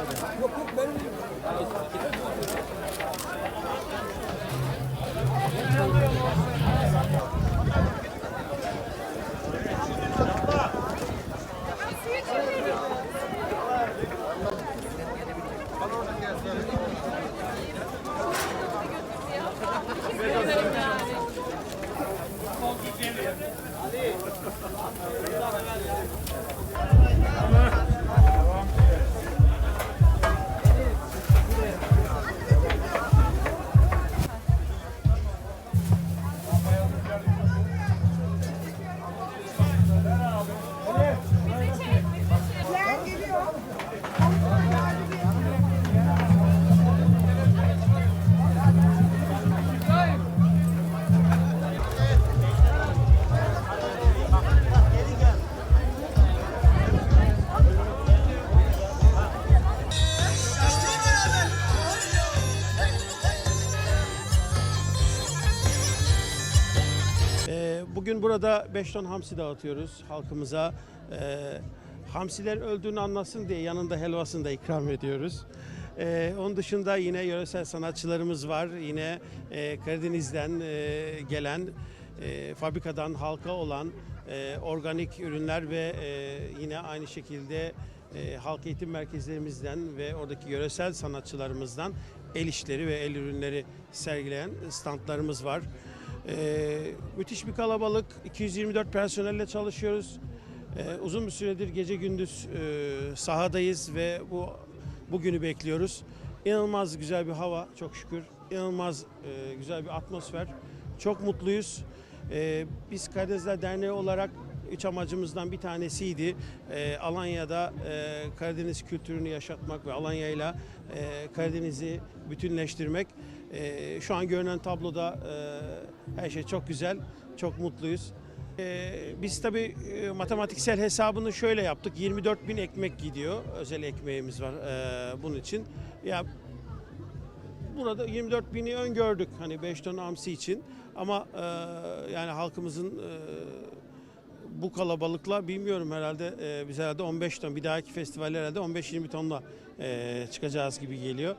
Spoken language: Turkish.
Yok yok benim. Ali. Bugün burada 5 ton hamsi dağıtıyoruz halkımıza. Ee, Hamsiler öldüğünü anlasın diye yanında helvasını da ikram ediyoruz. Ee, Onun dışında yine yöresel sanatçılarımız var. Yine e, Karadeniz'den e, gelen, e, fabrikadan halka olan e, organik ürünler ve e, yine aynı şekilde e, halk eğitim merkezlerimizden ve oradaki yöresel sanatçılarımızdan el işleri ve el ürünleri sergileyen standlarımız var. Ee, müthiş bir kalabalık. 224 personelle çalışıyoruz. Ee, uzun bir süredir gece gündüz e, sahadayız ve bu bugünü bekliyoruz. İnanılmaz güzel bir hava çok şükür. İnanılmaz e, güzel bir atmosfer. Çok mutluyuz. Ee, biz Karadenizler Derneği olarak üç amacımızdan bir tanesiydi. Ee, Alanya'da e, Karadeniz kültürünü yaşatmak ve Alanya'yla e, Karadeniz'i bütünleştirmek. E, şu an görünen tabloda e, her şey çok güzel, çok mutluyuz. E, biz tabii e, matematiksel hesabını şöyle yaptık. 24 bin ekmek gidiyor. Özel ekmeğimiz var e, bunun için. Ya burada 24 bini öngördük hani 5 ton hamsi için. Ama e, yani halkımızın e, bu kalabalıkla bilmiyorum herhalde e, biz herhalde 15 ton bir dahaki festivaller herhalde 15-20 tonla e, çıkacağız gibi geliyor.